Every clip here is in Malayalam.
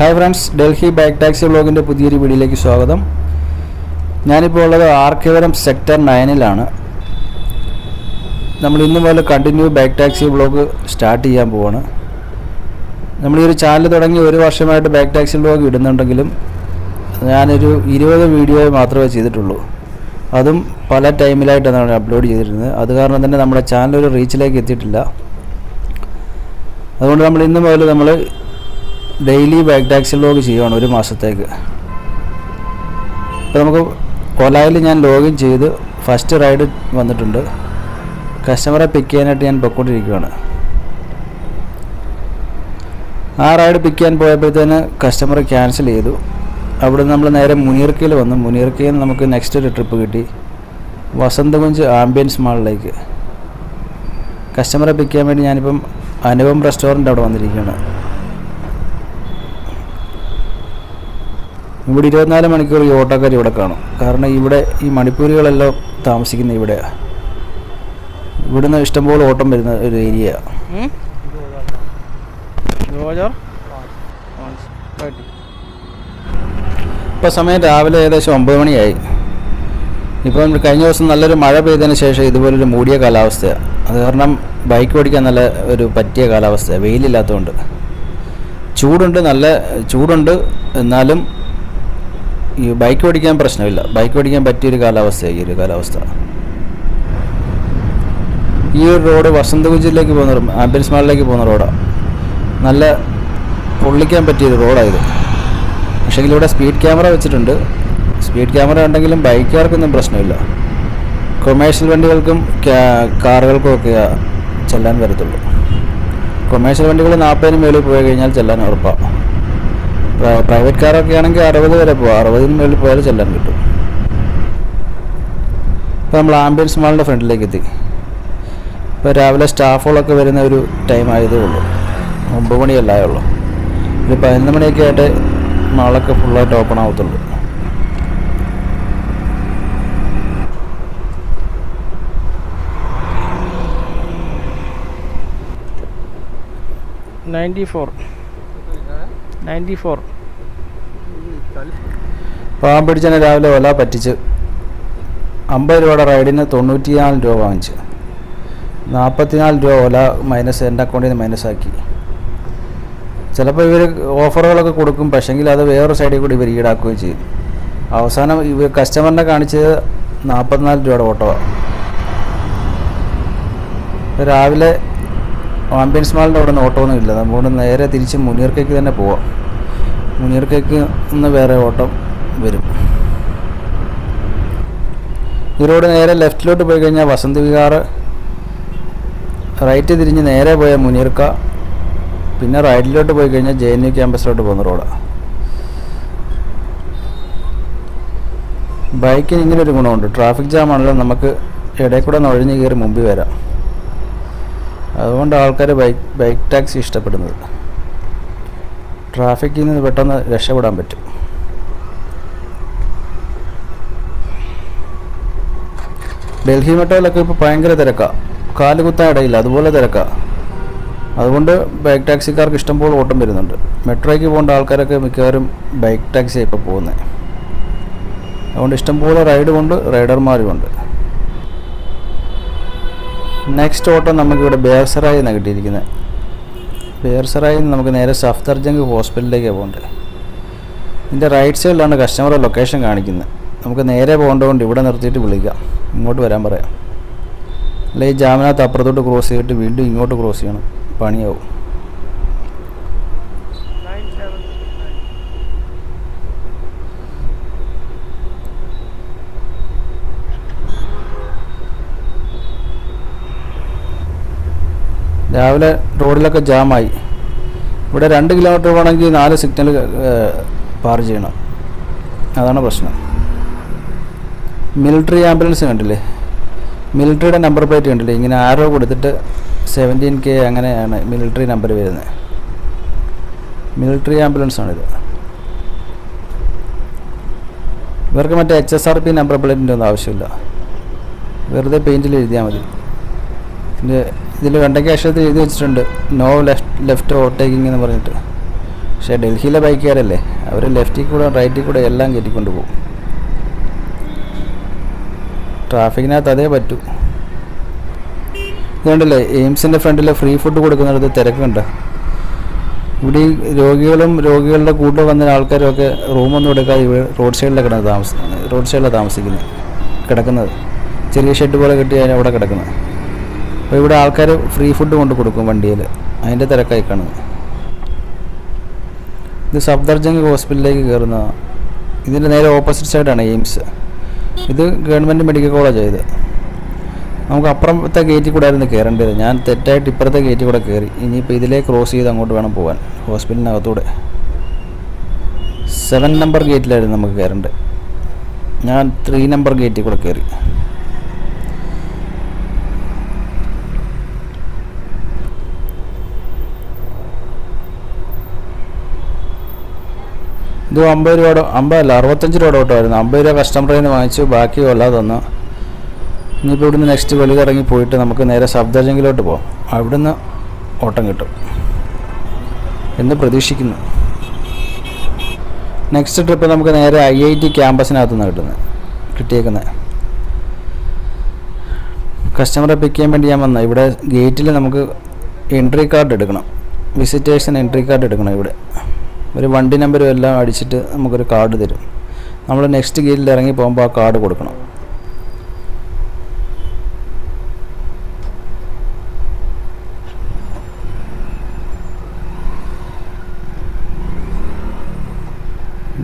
Hi friends Delhi bike taxi ബ്ലോഗിന്റെ പുതിയൊരു വീഡിയോയിലേക്ക് സ്വാഗതം. ഞാനിപ്പോൾ ഉള്ളത് ആർക്കേവരം സെക്ടർ നയനിലാണ് നമ്മൾ ഇന്ന് മുതൽ continue bike taxi blog start ചെയ്യാൻ പോവാണ്. നമ്മൾ ഈ ഒരു ചാനൽ തുടങ്ങി ഒരു വർഷമായിട്ട് ബൈക്ക് ടാക്സി ബ്ലോഗ് ഇടുന്നുണ്ടെങ്കിലും ഞാനൊരു ഇരുപത് വീഡിയോ മാത്രമേ ചെയ്തിട്ടുള്ളൂ. അതും പല ടൈമിലായിട്ടാണ് അപ്ലോഡ് ചെയ്തിരുന്നത്. അത് കാരണം തന്നെ നമ്മുടെ ചാനൽ ഒരു റീച്ചിലേക്ക് എത്തിയിട്ടില്ല. അതുകൊണ്ട് നമ്മൾ ഇന്ന് മുതൽ നമ്മൾ ഡെയിലി ബാക്ക് ടാക്സി ലോഗ് ചെയ്യുകയാണ് ഒരു മാസത്തേക്ക്. ഇപ്പോൾ നമുക്ക് ഒലായിൽ ഞാൻ ലോഗിൻ ചെയ്ത് ഫസ്റ്റ് റൈഡ് വന്നിട്ടുണ്ട്. കസ്റ്റമറെ പിക്ക് ചെയ്യാനായിട്ട് ഞാൻ പൊയ്ക്കൊണ്ടിരിക്കുകയാണ് ആ റൈഡ് പിക്ക് ചെയ്യാൻ പോയപ്പോഴത്തേന് കസ്റ്റമർ ക്യാൻസൽ ചെയ്തു. അവിടെ നമ്മൾ നേരെ മുനീർക്കയിൽ വന്നു. മുനീർക്കയിൽ നമുക്ക് നെക്സ്റ്റ് ഒരു ട്രിപ്പ് കിട്ടി. വസന്തകുഞ്ച് ആംബിയൻസ് മാളിലേക്ക് കസ്റ്റമറെ പിക്ക് ചെയ്യാൻ വേണ്ടി ഞാനിപ്പം അനുപം റെസ്റ്റോറന്റ് അവിടെ വന്നിരിക്കുകയാണ്. ഇവിടെ ഇരുപത്തിനാല് മണിക്കൂർ ഈ ഓട്ടോക്കാർ ഇവിടെ കാണും. കാരണം ഇവിടെ ഈ മണിപ്പൂരികളെല്ലാം താമസിക്കുന്ന ഇവിടെയാണ് ഇവിടുന്ന് ഇഷ്ടംപോലെ ഓട്ടം വരുന്ന ഒരു ഏരിയ. ഇപ്പൊ സമയം രാവിലെ ഏകദേശം ഒമ്പത് മണിയായി. ഇപ്പം കഴിഞ്ഞ ദിവസം നല്ലൊരു മഴ പെയ്തതിന് ശേഷം ഇതുപോലൊരു മൂടിയ കാലാവസ്ഥയാണ് അത് കാരണം ബൈക്ക് ഓടിക്കാൻ നല്ല ഒരു പറ്റിയ കാലാവസ്ഥയാണ് വെയിലില്ലാത്തതുകൊണ്ട്. ചൂടുണ്ട് നല്ല ചൂടുണ്ട്. എന്നാലും ഈ ബൈക്ക് ഓടിക്കാൻ പ്രശ്നമില്ല. ബൈക്ക് ഓടിക്കാൻ പറ്റിയൊരു കാലാവസ്ഥയാണ് ഈ ഒരു കാലാവസ്ഥ. ഈ ഒരു റോഡ് വസന്തകുഞ്ചിലേക്ക് പോകുന്ന റോഡ് ആംബുലൻസ് മാളിലേക്ക് പോകുന്ന റോഡാണ് നല്ല പൊള്ളിക്കാൻ പറ്റിയൊരു റോഡായത് പക്ഷേ ഇവിടെ സ്പീഡ് ക്യാമറ വെച്ചിട്ടുണ്ട്. സ്പീഡ് ക്യാമറ ഉണ്ടെങ്കിലും ബൈക്കുകാർക്കൊന്നും പ്രശ്നമില്ല. കൊമേഴ്ഷ്യൽ വണ്ടികൾക്കും കാറുകൾക്കും ഒക്കെ ചെല്ലാൻ വരത്തുള്ളൂ. കൊമേഴ്ഷ്യൽ വണ്ടികൾ നാൽപ്പതിന് മേളിൽ പോയി കഴിഞ്ഞാൽ ചെല്ലാൻ ഉറപ്പാണ് പ്രൈവറ്റ് കാറൊക്കെ ആണെങ്കിൽ അറുപത് വരെ പോകാം അറുപതിന് മേളിൽ പോയാൽ ചെല്ലാൻ കിട്ടും. ഇപ്പോൾ നമ്മൾ ആംബുലൻസ് മാളിന്റെ ഫ്രണ്ടിലേക്ക് എത്തി. ഇപ്പോൾ രാവിലെ സ്റ്റാഫുകളൊക്കെ വരുന്ന ഒരു ടൈം ആയതേ ഉള്ളൂ. ഒമ്പത് മണിയല്ലായേ ഉള്ളൂ ഒരു പതിനൊന്ന് മണിയൊക്കെ ആയിട്ട് മാളൊക്കെ ഫുള്ളായിട്ട് open ആവത്തുള്ളൂ. Ninety four. Ninety four. പാവം പിടിച്ചതിന് രാവിലെ ഒല പറ്റിച്ച് അമ്പത് രൂപയുടെ റൈഡിന് തൊണ്ണൂറ്റിനാല് രൂപ വാങ്ങിച്ച്. നാൽപ്പത്തിനാല് രൂപ ഒല മൈനസ് എന്റെ അക്കൗണ്ടിൽ നിന്ന് മൈനസാക്കി ചിലപ്പോൾ ഇവർ ഓഫറുകളൊക്കെ കൊടുക്കും പക്ഷെങ്കിൽ അത് വേറൊരു സൈഡിൽ കൂടി ഇവർ ഈടാക്കുകയും ചെയ്യും. അവസാനം ഇവർ കസ്റ്റമറിനെ കാണിച്ചത് നാൽപ്പത്തിനാല് രൂപയുടെ ഓട്ടോ. രാവിലെ ആംബിയൻസ് മാളിന്റെ അവിടെ നിന്ന് ഓട്ടോ ഒന്നും ഇല്ല നമ്മൾ നേരെ തിരിച്ച് മുനിയർക്കേക്ക് തന്നെ പോവാം. മുനിയർക്കേക്ക് നിന്ന് വേറെ ഓട്ടോ വരും. ഈ റോഡ് നേരെ ലെഫ്റ്റിലോട്ട് പോയി കഴിഞ്ഞാൽ വസന്ത് വിഹാർ റൈറ്റ് തിരിഞ്ഞ് നേരെ പോയ മുനിയർക്ക പിന്നെ റൈറ്റിലോട്ട് പോയി കഴിഞ്ഞാൽ ജെ എൻ യു ക്യാമ്പസിലോട്ട് പോകുന്ന റോഡാണ് ബൈക്കിന് ഇങ്ങനെ ഒരു ഗുണമുണ്ട്. ട്രാഫിക് ജാം ആണല്ലോ നമുക്ക് ഇടയിൽ കൂടെ നുഴഞ്ഞു കയറി മുമ്പിൽ വരാം. അതുകൊണ്ട് ആൾക്കാർ ബൈക്ക് ബൈക്ക് ടാക്സി ഇഷ്ടപ്പെടുന്നത്. ട്രാഫിക്കിൽ നിന്ന് പെട്ടെന്ന് രക്ഷപ്പെടാൻ പറ്റും. ഡൽഹി മെട്രോയിലൊക്കെ ഇപ്പോൾ ഭയങ്കര തിരക്കാണ് കാൽ കുത്താൻ ഇടയില്ല അതുപോലെ തിരക്കാണ് അതുകൊണ്ട് ബൈക്ക് ടാക്സിക്കാർക്ക് ഇഷ്ടം പോലെ ഓട്ടം വരുന്നുണ്ട്. മെട്രോയ്ക്ക് പോകേണ്ട ആൾക്കാരൊക്കെ മിക്കവാറും ബൈക്ക് ടാക്സിയാണ് ഇപ്പോൾ പോകുന്നത് അതുകൊണ്ട് ഇഷ്ടംപോലെ റൈഡുമുണ്ട് റൈഡർമാരുമുണ്ട് നെക്സ്റ്റ് ഓട്ടം നമുക്കിവിടെ ബേർസറായി നിന്നാണ് കിട്ടിയിരിക്കുന്നത് ബേർസറായി നമുക്ക് നേരെ സഫ്ദർജംഗ് ഹോസ്പിറ്റലിലേക്ക് പോകേണ്ടത് ഇതിന്റെ റൈറ്റ് സൈഡിലാണ് കസ്റ്റമറെ ലൊക്കേഷൻ കാണിക്കുന്നത് നമുക്ക് നേരെ പോകേണ്ടതുകൊണ്ട് ഇവിടെ നിർത്തിയിട്ട് വിളിക്കാം. ഇങ്ങോട്ട് വരാൻ പറയാം. അല്ലെ ഈ ജാമിനകത്ത് അപ്പുറത്തോട്ട് ക്രോസ് ചെയ്തിട്ട് വീണ്ടും ഇങ്ങോട്ട് ക്രോസ് ചെയ്യണം. പണിയാവും. രാവിലെ റോഡിലൊക്കെ ജാമായി. ഇവിടെ രണ്ട് കിലോമീറ്റർ പോകണമെങ്കിൽ നാല് സിഗ്നൽ പാർ ചെയ്യണം. അതാണ് പ്രശ്നം. മിലിറ്ററി ആംബുലൻസ് കണ്ടില്ലേ? മിലിറ്ററിയുടെ നമ്പർ പ്ലേറ്റ് കണ്ടില്ലേ? ഇങ്ങനെ ആരോ കൊടുത്തിട്ട് സെവന്റീൻ കെ അങ്ങനെയാണ് മിലിറ്ററി നമ്പർ വരുന്നത്. മിലിറ്ററി ആംബുലൻസ് ആണിത് ഇവർക്ക് മറ്റേ H S R P number പ്ലേറ്റിന്റെ ഒന്നും ആവശ്യമില്ല. വെറുതെ പെയിന്റിൽ എഴുതിയാൽ മതി. ഇതിന്റെ ഇതിൽ വെണ്ടയ്ക്ക് അക്ഷരത്തിൽ എഴുതി വെച്ചിട്ടുണ്ട്. നോ ലെഫ്റ്റ് ലെഫ്റ്റ് ഓവർടേക്കിംഗ് എന്ന് പറഞ്ഞിട്ട്. പക്ഷേ ഡൽഹിയിലെ ബൈക്കുകാരല്ലേ അവർ ലെഫ്റ്റിൽ കൂടെ റൈറ്റിൽ കൂടെ എല്ലാം കയറ്റിക്കൊണ്ട് പോകും. ട്രാഫിക്കിനകത്ത് അതേ പറ്റൂ. ഇതുകൊണ്ടല്ലേ എയിംസിന്റെ ഫ്രണ്ടിൽ ഫ്രീ ഫുഡ് കൊടുക്കുന്നിടത്ത് തിരക്കുണ്ട് ഇവിടെ രോഗികളും രോഗികളുടെ കൂടെ വന്ന ആൾക്കാരും ഒക്കെ റൂമൊന്നും എടുക്കാതെ ഇവിടെ റോഡ് സൈഡിലാണ് കിടന്നത് താമസ റോഡ് സൈഡിലാണ് താമസിക്കുന്നത് കിടക്കുന്നത്. ചെറിയ ഷെഡ് പോലെ കെട്ടി അവിടെ കിടക്കുന്നത്. അപ്പോൾ ഇവിടെ ആൾക്കാർ ഫ്രീ ഫുഡ് കൊണ്ട് കൊടുക്കും വണ്ടിയിൽ അതിന്റെ തിരക്കായി കാണുന്നത് ഇത് സഫ്ദർജംഗ് ഹോസ്പിറ്റലിലേക്ക് കയറുന്ന ഇതിന്റെ നേരെ ഓപ്പോസിറ്റ് സൈഡാണ് എയിംസ്. ഇത് ഗവൺമെന്റ് മെഡിക്കൽ കോളേജാണ് ഇത്. നമുക്ക് അപ്പുറത്തെ ഗേറ്റിൽ കൂടെ ആയിരുന്നു കയറേണ്ടത് ഞാൻ തെറ്റായിട്ട് ഇപ്പുറത്തെ ഗേറ്റിൽ കൂടെ കയറി ഇനിയിപ്പോൾ ഇതിലേ ക്രോസ് ചെയ്ത് അങ്ങോട്ട് വേണം പോകാൻ ഹോസ്പിറ്റലിനകത്തൂടെ. സെവൻ നമ്പർ ഗേറ്റിലായിരുന്നു നമുക്ക് കയറേണ്ടത് ഞാൻ ത്രീ നമ്പർ ഗേറ്റിൽ കൂടെ കയറി ഇത് അമ്പത് രൂപയുടെ അമ്പതല്ല അറുപത്തഞ്ച് രൂപയുടെ ഓട്ടോ ആയിരുന്നു. അമ്പത് രൂപ കസ്റ്റമറിൽ നിന്ന് വാങ്ങിച്ചു ബാക്കി കൊല്ല തന്നു. ഇനിയിപ്പോൾ ഇവിടുന്ന് നെക്സ്റ്റ് വെളിയിറങ്ങി പോയിട്ട് നമുക്ക് നേരെ സബ്ദർജങ്കിലോട്ട് പോകാം അവിടുന്ന് ഓട്ടം കിട്ടും. എന്ന് പ്രതീക്ഷിക്കുന്നു. നെക്സ്റ്റ് ട്രിപ്പ് നമുക്ക് നേരെ ഐ ഐ ടി ക്യാമ്പസിനകത്തുനിന്ന് കിട്ടുന്നത്. കിട്ടിയേക്കുന്നത് കസ്റ്റമറെ പിക്ക് ചെയ്യാൻ വേണ്ടി ഞാൻ വന്നത്. ഇവിടെ ഗേറ്റിൽ നമുക്ക് എൻട്രി കാർഡ് എടുക്കണം. വിസിറ്റേഴ്സിന് എൻട്രി കാർഡ് എടുക്കണം ഇവിടെ. ഒരു വണ്ടി നമ്പരും എല്ലാം അടിച്ചിട്ട് നമുക്കൊരു കാർഡ് തരും. നമ്മൾ നെക്സ്റ്റ് ഗേറ്റിൽ ഇറങ്ങി പോകുമ്പോൾ ആ കാർഡ് കൊടുക്കണം.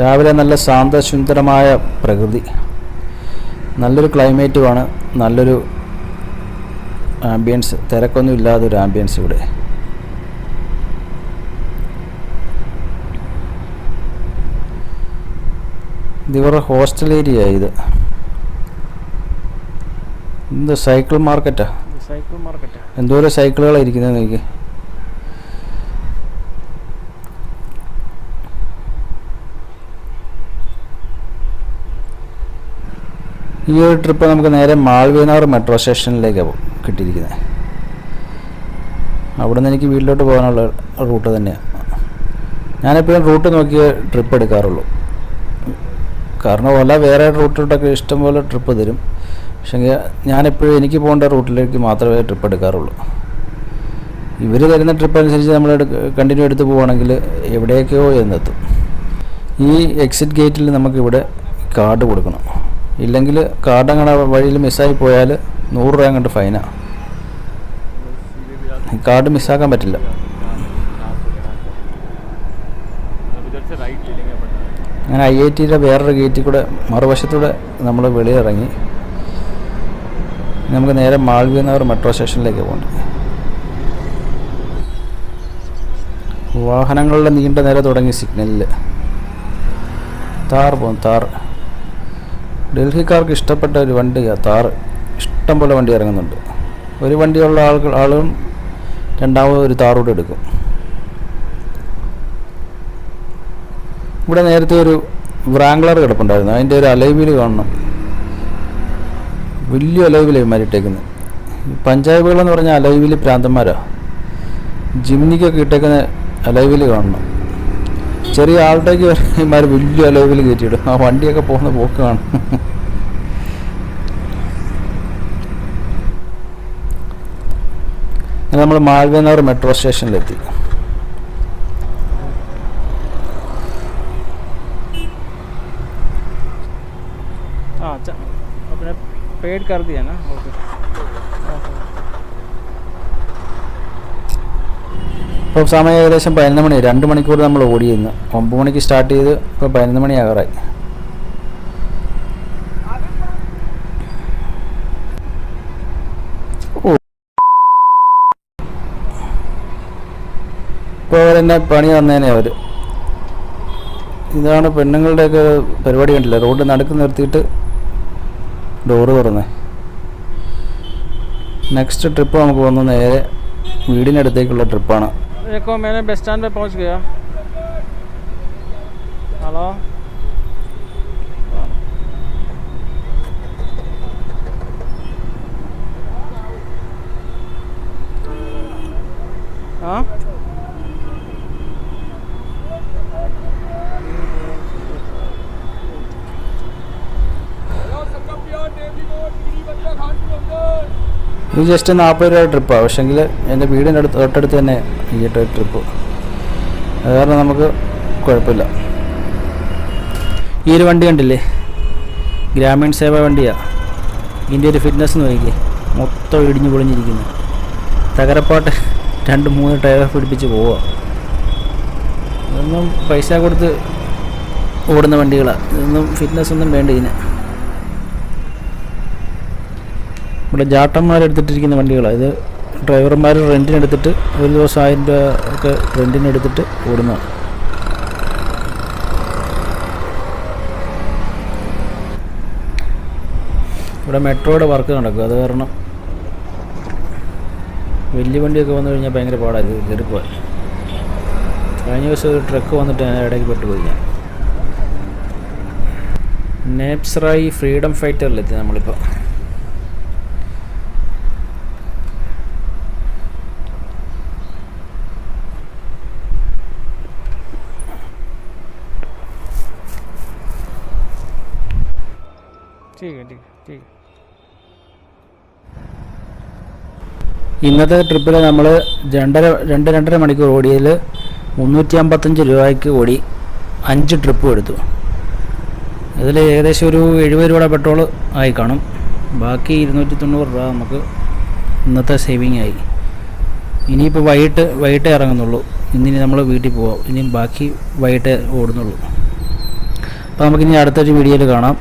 രാവിലെ നല്ല ശാന്തസുന്ദരമായ പ്രകൃതി. നല്ലൊരു ക്ലൈമറ്റുമാണ് നല്ലൊരു ആംബിയൻസ് തിരക്കൊന്നും ഇല്ലാതെ ഒരു ആംബിയൻസ് ഇവിടെ. ഇത് ഇവരുടെ ഹോസ്റ്റൽ ഏരിയ ഇത്. എന്ത് സൈക്കിൾ മാർക്കറ്റാ സൈക്കിൾ മാർക്കറ്റാ എന്തോരം സൈക്കിളുകളാണ് ഇരിക്കുന്നത് എനിക്ക് ഈ ഒരു ട്രിപ്പ് നമുക്ക് നേരെ മാൾവീനാർ മെട്രോ സ്റ്റേഷനിലേക്ക് പോകും കിട്ടിയിരിക്കുന്നത് അവിടെ നിന്ന് എനിക്ക് വീട്ടിലോട്ട് പോകാനുള്ള റൂട്ട് തന്നെയാണ് ഞാനെപ്പോഴും റൂട്ട് നോക്കിയേ ട്രിപ്പ് എടുക്കാറുള്ളൂ. കാരണം ഓല വേറെ റൂട്ടിലോട്ടൊക്കെ ഇഷ്ടംപോലെ ട്രിപ്പ് തരും. പക്ഷേ ഞാനെപ്പോഴും എനിക്ക് പോകേണ്ട റൂട്ടിലേക്ക് മാത്രമേ ട്രിപ്പ് എടുക്കാറുള്ളൂ. ഇവർ തരുന്ന ട്രിപ്പ് അനുസരിച്ച് നമ്മൾ കണ്ടിന്യൂ എടുത്ത് പോവുകയാണെങ്കിൽ എവിടെയൊക്കെയോ എന്നെത്തും. ഈ എക്സിറ്റ് ഗേറ്റിൽ നമുക്കിവിടെ കാർഡ് കൊടുക്കണം. ഇല്ലെങ്കിൽ കാർഡ് അങ്ങനെ വഴിയിൽ മിസ്സായി പോയാൽ നൂറ് രൂപ അങ്ങോട്ട് ഫൈനാണ് കാർഡ് മിസ്സാക്കാൻ പറ്റില്ല. അങ്ങനെ ഐ ഐ ടിയുടെ വേറൊരു ഗേറ്റിൽ കൂടെ മറുവശത്തൂടെ നമ്മൾ വെളിയിറങ്ങി നമുക്ക് നേരെ മാൾവിയ നഗർ മെട്രോ സ്റ്റേഷനിലേക്ക് പോകണം. വാഹനങ്ങളുടെ നീണ്ട നേരെ തുടങ്ങി സിഗ്നലിൽ താർ പോകും താർ. ഡൽഹിക്കാർക്ക് ഇഷ്ടപ്പെട്ട ഒരു വണ്ടിയാണ് താർ. ഇഷ്ടം പോലെ വണ്ടി ഇറങ്ങുന്നുണ്ട്. ഒരു വണ്ടിയുള്ള ആളുകൾ ആളും രണ്ടാമത് ഒരു താറൂടെ എടുക്കും. ഇവിടെ നേരത്തെ ഒരു വ്രാങ്ക്ലർ കിടപ്പുണ്ടായിരുന്നു. അതിന്റെ ഒരു അലൈവിൽ കാണണം. വലിയ അലൈവിലാണ് ഇമാരിട്ടേക്കുന്നത് പഞ്ചായത്തുകളെന്ന് പറഞ്ഞാൽ അലൈവിൽ പ്രാന്തന്മാരാണ് ജിമ്നിക്കൊക്കെ ഇട്ടേക്കുന്ന അലൈവിൽ കാണണം. ചെറിയ ആളുടേക്ക് വരുന്നമാർ വലിയ അലൈവിൽ കയറ്റിയിടും. ആ വണ്ടിയൊക്കെ പോകുന്ന പോക്ക് കാണും. നമ്മൾ മാൾവേനാർ മെട്രോ സ്റ്റേഷനിലെത്തി पेड कर दिया ना ओके ഇപ്പോൾ സമയം ഏകദേശം പതിനൊന്ന് മണി രണ്ട് മണിക്കൂർ നമ്മൾ ഓടിയിരുന്നു ഒമ്പത് മണിക്ക് സ്റ്റാർട്ട് ചെയ്ത് ഇപ്പോൾ പതിനൊന്ന് മണി ആകാറായി ഓ ഇപ്പോൾ അവരെന്നെ പണി തന്നേനെ അവർ ഇതാണ് പെണ്ണുങ്ങളുടെയൊക്കെ പരിപാടി കണ്ടില്ല റോഡ് നടുക്ക് നിർത്തിയിട്ട് ഡോറ് തുറന്നേ നെക്സ്റ്റ് ട്രിപ്പ് നമുക്ക് വന്ന് നേരെ വീടിനടുത്തേക്കുള്ള ട്രിപ്പാണ് देखो मैंने बस स्टैंड पे पहुंच गया हेलो ഇത് ജസ്റ്റ് നാൽപ്പത് രൂപ ട്രിപ്പാണ് പക്ഷേങ്കിൽ എന്റെ വീടിന്റെ അടുത്ത് തൊട്ടടുത്ത് തന്നെ ഈ ട്രിപ്പ് അത് കാരണം നമുക്ക് കുഴപ്പമില്ല. ഈ ഒരു വണ്ടി കണ്ടില്ലേ? ഗ്രാമീൺ സേവ വണ്ടിയാണ് ഇതിന്റെ ഒരു ഫിറ്റ്നസ് നോക്കിക്കേ. മൊത്തം ഇടിഞ്ഞു പൊളിഞ്ഞിരിക്കുന്നു. തകരപ്പാട്ട് രണ്ട് മൂന്ന് ടയർ പിടിപ്പിച്ച് പോവുക ഇതൊന്നും പൈസ കൊടുത്ത് ഓടുന്ന വണ്ടികളാണ് ഇതൊന്നും ഫിറ്റ്നസ് ഒന്നും വേണ്ട ഇതിന്. ഇവിടെ ജാട്ടന്മാരെടുത്തിട്ടിരിക്കുന്ന വണ്ടികളാണ് ഇത് ഡ്രൈവർമാർ റെന്റിനെടുത്തിട്ട് ഒരു ദിവസം ആയിരം രൂപ ഒക്കെ റെന്റിനെടുത്തിട്ട് ഓടുന്നതാണ് ഇവിടെ മെട്രോയുടെ വർക്ക് നടക്കും അത് കാരണം വലിയ വണ്ടിയൊക്കെ വന്നു കഴിഞ്ഞാൽ ഭയങ്കര പാടായിരുന്നു കയറിപ്പോയി. കഴിഞ്ഞ ദിവസം ഒരു ട്രക്ക് വന്നിട്ട് ഞാൻ ഇടയ്ക്ക് പെട്ടുപോയി ഞാൻ. നേപ്സറായി ഫ്രീഡം ഫൈറ്ററിലെത്തി നമ്മളിപ്പോൾ ठीक है ठीक है ठीक है ഇന്നത്തെ ട്രിപ്പിൽ നമ്മൾ രണ്ടര രണ്ട് രണ്ടര മണിക്കൂർ ഓടിയതിൽ മുന്നൂറ്റി അമ്പത്തഞ്ച് രൂപയ്ക്ക് ഓടി അഞ്ച് ട്രിപ്പ് എടുത്തു ഇതിൽ ഏകദേശം ഒരു എഴുപത് രൂപയുടെ പെട്രോൾ ആയി കാണും ബാക്കി ഇരുന്നൂറ്റി തൊണ്ണൂറ് രൂപ നമുക്ക് ഇന്നത്തെ സേവിങ് ആയി ഇനിയിപ്പോൾ വൈകിട്ട് വൈകിട്ടേ ഇറങ്ങുന്നുള്ളൂ ഇന്നിനി നമ്മൾ വീട്ടിൽ പോവാം ഇനി ബാക്കി വൈകിട്ടേ ഓടുന്നുള്ളൂ അപ്പോൾ നമുക്കിനി അടുത്തൊരു വീഡിയോയിൽ കാണാം